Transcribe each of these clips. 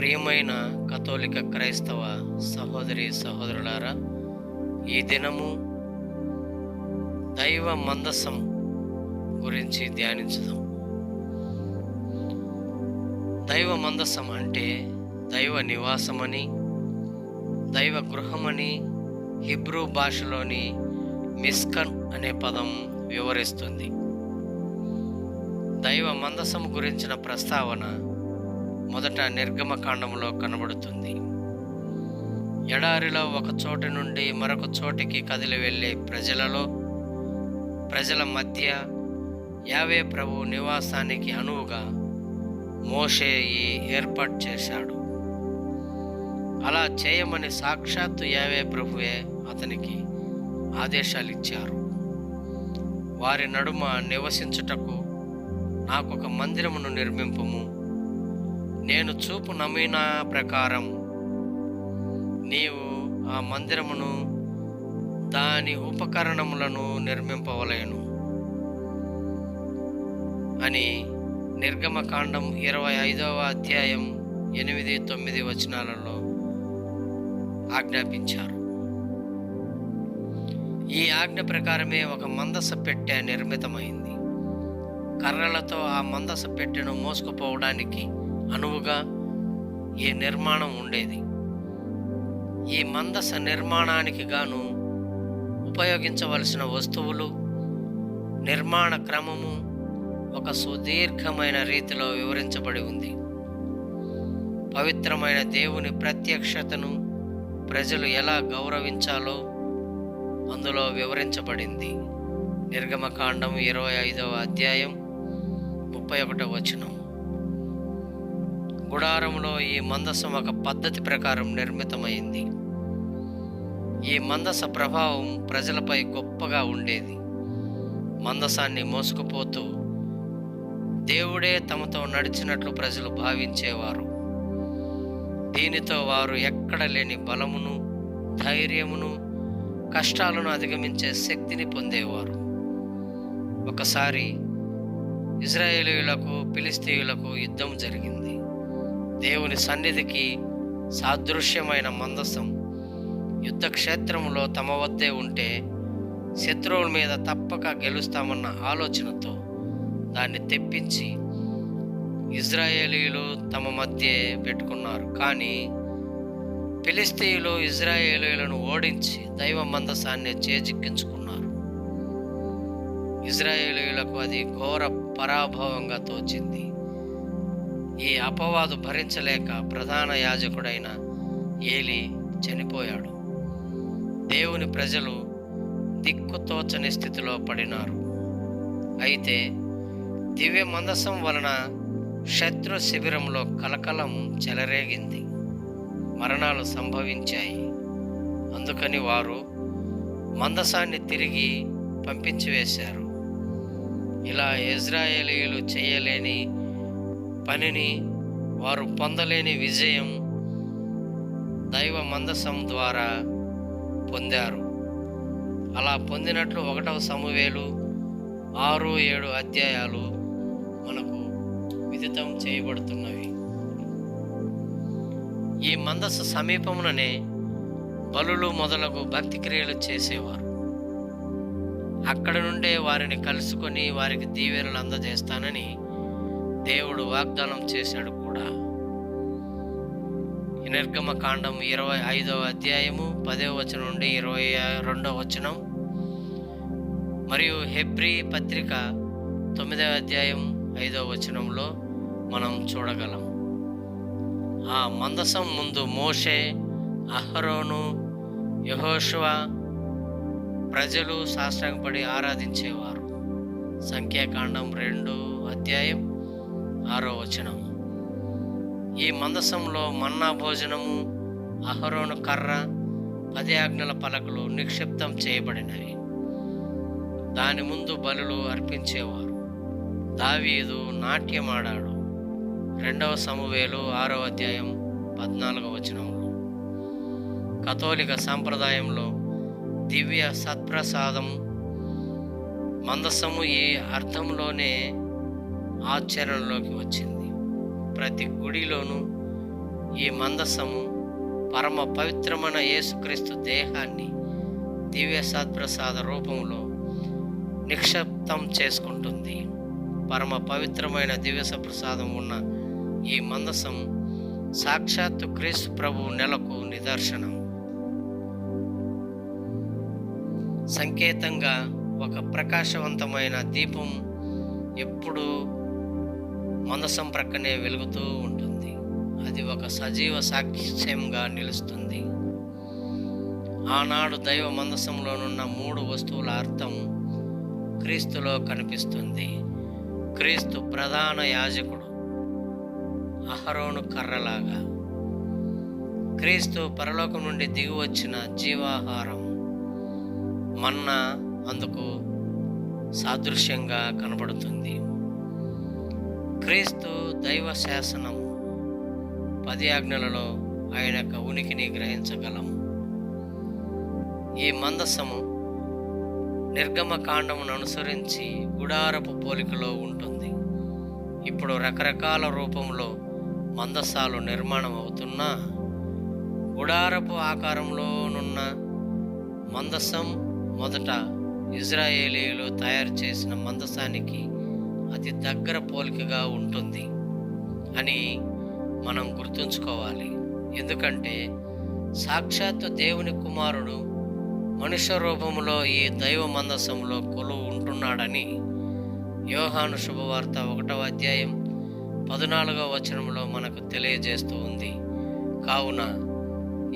ప్రియమైన కథోలిక క్రైస్తవ సహోదరి సహోదరులారా ఈ దినము దైవ మందసం గురించి ధ్యానించుదాం. దైవ మందసం అంటే దైవ నివాసమని దైవ గృహమని హిబ్రూ భాషలోని మిస్కన్ అనే పదం వివరిస్తుంది. దైవ మందసం గురించిన ప్రస్తావన మొదట నిర్గమకాండంలో కనబడుతుంది. ఎడారిలో ఒక చోటు నుండి మరొక చోటికి కదిలి వెళ్ళే ప్రజలలో ప్రజల మధ్య యావే ప్రభు నివాసానికి అనువుగా మోషే ఈ ఏర్పాటు చేశాడు. అలా చేయమని సాక్షాత్తు యావే ప్రభువే అతనికి ఆదేశాలు ఇచ్చారు వారి నడుమ నివసించుటకు నాకు ఒక మందిరమును నిర్మింపము. నేను చూపు నమూనా ప్రకారం నీవు ఆ మందిరమును దాని ఉపకరణములను నిర్మింపవలేను అని నిర్గమకాండం ఇరవై ఐదవ అధ్యాయం ఎనిమిది తొమ్మిది వచనాలలో ఆజ్ఞాపించారు. ఈ ఆజ్ఞ ప్రకారమే ఒక మందస పెట్టె నిర్మితమైంది. కర్రలతో ఆ మందస పెట్టెను మోసుకుపోవడానికి అనువుగా ఈ నిర్మాణం ఉండేది? ఈ మందస నిర్మాణానికి గాను ఉపయోగించవలసిన వస్తువులు నిర్మాణ క్రమము ఒక సుదీర్ఘమైన రీతిలో వివరించబడి ఉంది. పవిత్రమైన దేవుని ప్రత్యక్షతను ప్రజలు ఎలా గౌరవించాలో అందులో వివరించబడింది. నిర్గమకాండం ఇరవై ఐదవ అధ్యాయం ముప్పై ఒకటవ వచనం. గుడారంలో ఈ మందసం ఒక పద్ధతి ప్రకారం నిర్మితమైంది. ఈ మందస ప్రభావం ప్రజలపై గొప్పగా ఉండేది. మందసాన్ని మోసుకుపోతూ దేవుడే తమతో నడిచినట్లు ప్రజలు భావించేవారు. దీనితో వారు ఎక్కడ లేని బలమును ధైర్యమును కష్టాలను అధిగమించే శక్తిని పొందేవారు. ఒకసారి ఇజ్రాయేలీలకు ఫిలిస్తీయులకు యుద్ధం జరిగింది. దేవుని సన్నిధికి సాదృశ్యమైన మందసం. యుద్ధ క్షేత్రంలో తమ వద్దే ఉంటే శత్రువుల మీద తప్పక గెలుస్తామన్న ఆలోచనతో దాన్ని తెప్పించి ఇజ్రాయేలీలు తమ మధ్య పెట్టుకున్నారు. కానీ ఫిలిస్తీయులు ఇజ్రాయేలీలను ఓడించి దైవ మందసాన్ని చేజిక్కించుకున్నారు. ఇజ్రాయేలీయులకు అది ఘోర పరాభవంగా తోచింది. ఈ అపవాదు భరించలేక ప్రధాన యాజకుడైన ఏలి చనిపోయాడు. దేవుని ప్రజలు దిక్కుతోచని స్థితిలో పడినారు. అయితే దివ్య మందసం వలన శత్రు శిబిరంలో కలకలం చెలరేగింది. మరణాలు సంభవించాయి. అందుకని వారు మందసాన్ని తిరిగి పంపించి వేశారు ఇలా ఇజ్రాయేలీలు చేయలేని పనిని వారు పొందలేని విజయం దైవ మందసం ద్వారా పొందారు. అలా పొందినట్లు ఒకటవ సమవేలు ఆరు ఏడు అధ్యాయాలు మనకు విదితం చేయబడుతున్నవి. ఈ మందస సమీపముననే బలులు మొదలగు భక్తి క్రియలు చేసేవారు. అక్కడ నుండే వారిని కలుసుకొని వారికి దీవెనలు అందజేస్తానని దేవుడు వాగ్దానం చేశాడు కూడా. నిర్గమ కాండం ఇరవై ఐదవ అధ్యాయము పదవ వచనం నుండి ఇరవై రెండవ వచనం. మరియు హెబ్రి పత్రిక తొమ్మిదవ అధ్యాయం ఐదవ వచనంలో మనం చూడగలం. ఆ మందసం ముందు మోషే అహరోను యహోషువ ప్రజలు సాష్టాంగపడి ఆరాధించేవారు. సంఖ్యాకాండం రెండు అధ్యాయం ఆరో వచనం. ఈ మందసంలో మన్నా భోజనము అహరోను కర్ర పది ఆజ్ఞల పలకలు నిక్షిప్తం చేయబడినవి. దాని ముందు బలులు అర్పించేవారు. దావీదు నాట్యమాడాడు. రెండవ సమవేలు ఆరో అధ్యాయం పద్నాలుగవ వచనంలో. కథోలిక సాంప్రదాయంలో దివ్య సత్ప్రసాదం మందసము ఈ అర్థంలోనే ఆచరణలోకి వచ్చింది. ప్రతి గుడిలోనూ ఈ మందసము పరమ పవిత్రమైన యేసుక్రీస్తు దేహాన్ని దివ్య సత్ప్రసాద రూపంలో నిక్షిప్తం చేసుకుంటుంది. పరమ పవిత్రమైన దివ్య సప్రసాదం ఉన్న ఈ మందసం సాక్షాత్తు క్రీస్తు ప్రభు నెలకు నిదర్శనం. సంకేతంగా ఒక ప్రకాశవంతమైన దీపం ఎప్పుడూ మందసం ప్రక్కనే వెలుగుతూ ఉంటుంది. అది ఒక సజీవ సాక్ష్యంగా నిలుస్తుంది. ఆనాడు దైవ మందసంలోనున్న మూడు వస్తువుల అర్థం క్రీస్తులో కనిపిస్తుంది. క్రీస్తు ప్రధాన యాజకుడు అహరోను కర్రలాగా. క్రీస్తు పరలోకం నుండి దిగి వచ్చిన జీవాహారం మన్నా అందుకు సాదృశ్యంగా కనబడుతుంది. క్రీస్తు దైవ శాసనం పది ఆజ్ఞలలో ఆయన యొక్క ఉనికిని గ్రహించగలము. ఈ మందసము నిర్గమ కాండమును అనుసరించి గుడారపు పోలికలో ఉంటుంది. ఇప్పుడు రకరకాల రూపంలో మందసాలు నిర్మాణం అవుతున్నా గుడారపు ఆకారంలోనున్న మందసం మొదట ఇజ్రాయేలీలు తయారు చేసిన మందసానికి అతి దగ్గర పోలికగా ఉంటుంది అని మనం గుర్తుంచుకోవాలి. ఎందుకంటే సాక్షాత్తు దేవుని కుమారుడు మనుష్య రూపంలో ఈ దైవ మందసంలో కొలువు ఉంటున్నాడని యోహాను శుభవార్త ఒకటవ అధ్యాయం పద్నాలుగవ వచనంలో మనకు తెలియజేస్తూ ఉంది. కావున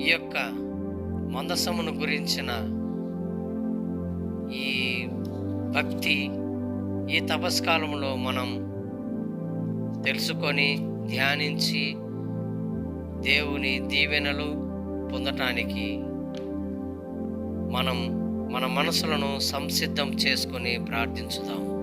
ఈ యొక్క మందసమును గురించిన ఈ భక్తి ఈ తపస్కాలంలో మనం తెలుసుకొని ధ్యానించి దేవుని దీవెనలు పొందటానికి మనం మన మనసులను సంసిద్ధం చేసుకొని ప్రార్థించుదాము